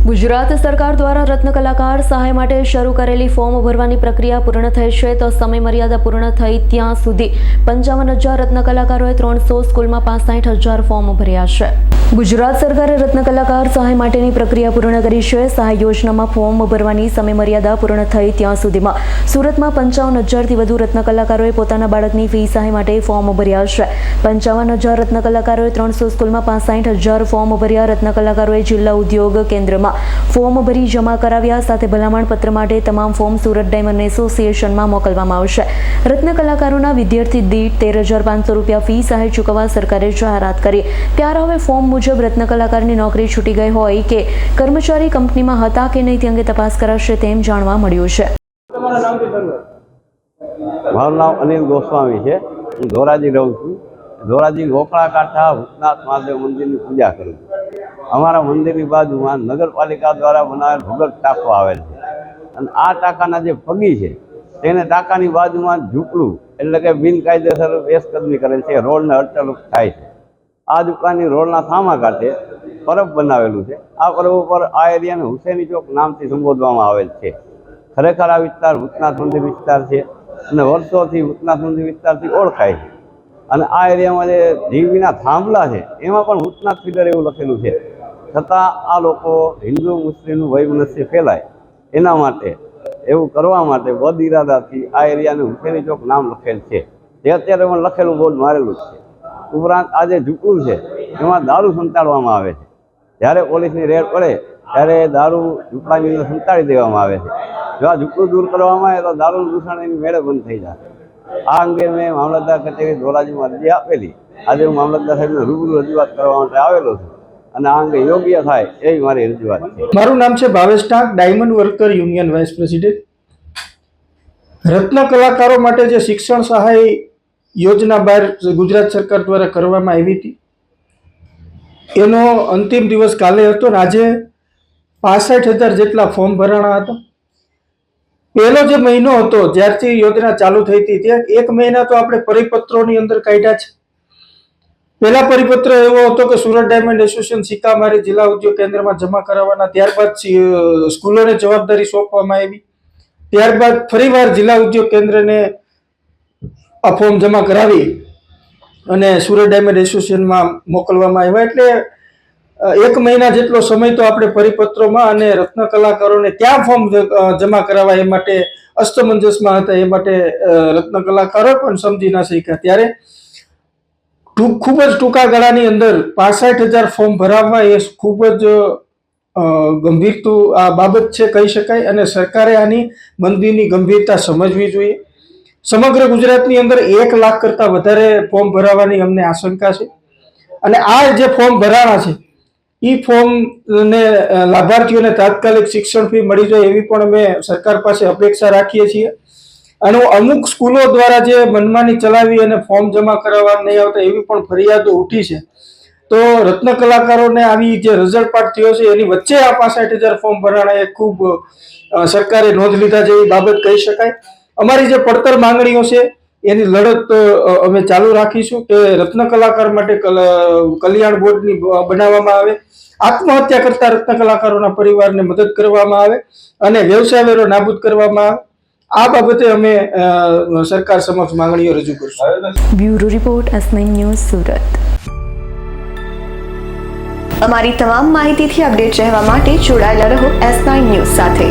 ગુજરાત સરકાર દ્વારા રત્ન કલાકાર સહાય માટે શરૂ કરેલી ફોર્મ ભરવાની પ્રક્રિયા પૂર્ણ થઈ છે તો સમય મર્યાદા પૂર્ણ થઈ ત્યાં સુધી પંચાવન હજાર રત્ન કલાકારોએ ત્રણસો સ્કૂલમાં પાસઠ હજાર ફોર્મ ભર્યા છે. ગુજરાત સરકારે રત્ન કલાકાર સહાય માટેની પ્રક્રિયા પૂર્ણ કરી છે. સહાય યોજનામાં ફોર્મ ભરવાની સમયમર્યાદા પૂર્ણ થઈ ત્યાં સુધીમાં સુરતમાં પંચાવન હજારથી વધુ રત્ન કલાકારોએ પોતાના બાળકની ફી સહાય માટે ફોર્મ ભર્યા છે. પંચાવન હજાર રત્ન કલાકારોએ ત્રણસો સ્કૂલમાં પાસઠ હજાર ફોર્મ ભર્યા. રત્ન કલાકારોએ જિલ્લા ઉદ્યોગ કેન્દ્રમાં ફોર્મ ભરી જમા કરાવ્યા. સાથે ભલામણ પત્ર માટે તમામ ફોર્મ સુરત ડાયમંડ એસોસિએશનમાં મોકલવામાં આવશે. રત્ન કલાકારોના વિદ્યાર્થી દીઠ તેર હજાર પાંચસો રૂપિયા ફી સહાય ચૂકવવા સરકારે જાહેરાત કરી. ત્યારે હવે ફોર્મ મુજબ રત્ન કલાકારની નોકરી છૂટી ગઈ હોય કે કર્મચારી કંપનીમાં હતા કે નહીં તે અંગે તપાસ કરાશે તેમ જાણવા મળ્યું છે. મારું નામ અનિલ ગોસ્વામી છે. હું ધોરાજી રહું છું. ધોરાજી ગોકળા કાંઠા ભૂતનાથ મહાદેવ મંદિરની પૂજા કરું છું. અમારા મંદિરની બાજુમાં નગરપાલિકા દ્વારા બનાવેલ ભગત ટાંકો આવેલ છે. અને આ ટાંકાના જે પગી છે, તેને ટાંકાની બાજુમાં ઝૂંપડું, એટલે કે બિનકાયદેસર વેશકદમી કરેલ છે રોડને અડચણ થાય છે. આ દુકાનની રોડના સામા કાંઠે પરબ બનાવેલું છે. આ પરબ ઉપર આ એરિયાને હુસેની ચોક નામથી સંબોધવામાં આવેલ છે. ખરેખર આ વિસ્તાર ભૂતનાથ મંદિર વિસ્તાર છે અને વર્ષોથી ભૂતનાથ મંદિર વિસ્તારથી ઓળખાય છે. અને આ એરિયામાં જે જીવીના થાંભલા છે, એમાં પણ ભૂતનાથ ફીડર એવું લખેલું છે. છતાં આ લોકો હિન્દુ મુસ્લિમનું વૈમનસ્ય ફેલાય. એના માટે, એવું કરવા માટે બદ ઇરાદાથી આ એરિયાને હુસેની ચોક નામ લખેલ છે. તે અત્યારે પણ લખેલું બોર્ડ મારેલું છે. ઉપરાંત આ જે ઝૂંપડું છે, એમાં દારૂ સંતાડવામાં આવે છે. જ્યારે પોલીસની રેડ પડે, ત્યારે દારૂ ઝૂંપડાની અંદર સંતાડી દેવામાં આવે છે. જો આ ઝૂંપડું દૂર કરવામાં આવે તો દારૂનું દૂષણ એની મેળે બંધ થઈ જાય. આ અંગે મેં મામલતદાર કચેરી ધોરાજીમાં અરજી આપેલી. આજે હું મામલતદાર સાહેબને રૂબરૂ રજૂઆત કરવા માટે આવેલો છું. અને આ અંગે યોગ્ય થાય એવી મારી રજૂઆત મારું નામ છે Bhavesh Tank, diamond worker, union vice president. રત્ન કલાકારો માટે જે શિક્ષણ સહાય યોજના બહાર ગુજરાત સરકાર દ્વારા કરવામાં આવી હતી, એનો અંતિમ દિવસ કાલે હતો ને આજે પાસઠ હજાર જેટલા ફોર્મ ભરાણા હતા. પહેલો જે મહિનો હતો જ્યારથી યોજના ચાલુ થઈ હતી, ત્યાં એક મહિના તો આપણે પરિપત્રોની અંદર કાઢ્યા છે. પહેલા પરિપત્ર એવો હતો કે સુરત ડાયમંડ એસોસિએશન સિક્કામારી જિલ્લા ઉદ્યોગ કેન્દ્રમાં જમા કરાવવાના, ત્યારબાદ સ્કૂલોને જવાબદારી સોંપવામાં આવી. ત્યારબાદ ફરીવાર જિલ્લા ઉદ્યોગ કેન્દ્રને આ ફોર્મ જમા કરાવી અને સુરત ડાયમંડ એસોસિએશનમાં મોકલવામાં આવ્યા. એટલે એક મહિના જેટલો સમય તો આપણે પરિપત્રોમાં અને રત્ન કલાકારોને ક્યાં ફોર્મ જમા કરાવવા એ માટે અસ્તમંજસમાં હતા. એ માટે રત્ન કલાકારો પણ સમજી ના શક્યા. ત્યારે ટૂંક ખૂબ જ ટૂંકા ગાળાની અંદર પાસઠ હજાર ફોર્મ ભરાવવા એ ખૂબ જ ગંભીર આ બાબત છે કહી શકાય અને સરકારે આની મંદીની ગંભીરતા સમજવી જોઈએ. સમગ્ર ગુજરાતની અંદર એક લાખ કરતાં વધારે ફોર્મ ભરાવાની અમને આશંકા છે. અને આ જે ફોર્મ ભરાણા છે એ ફોર્મને લાભાર્થીઓને તાત્કાલિક શિક્ષણ ફી મળી જાય એવી પણ અમે સરકાર પાસે અપેક્ષા રાખીએ છીએ. અને અમુક સ્કૂલો દ્વારા જે મનમાની ચલાવી અને ફોર્મ જમા કરાવવા નહીં આવતા એવી પણ ફરિયાદો ઉઠી છે. તો રત્ન કલાકારોને આવી જે રિઝલ્ટ પાર્ટ થયો છે, એની વચ્ચે આ પાસઠ હજાર ફોર્મ ભરાણા એ ખૂબ સરકારે નોંધ લીધા જેવી બાબત કહી શકાય. અમારી જે પડતર માંગણીઓ છે, એની લડત અમે ચાલુ રાખીશું કે રત્ન કલાકાર માટે કલ- કલ્યાણ બોર્ડની બનાવવામાં આવે. આત્મહત્યા કરતા રત્ન કલાકારોના પરિવારને મદદ કરવામાં આવે અને વ્યવસાય વેરો નાબૂદ કરવામાં આવે. આ બાબતે અમે સરકાર સમક્ષ માંગણીઓ રજૂ કરશું. Bureau report S news Surat. અમારી તમામ માહિતીથી અપડેટ રહેવા માટે જોડાયેલા રહો એસ નાઇન ન્યૂઝ સાથે.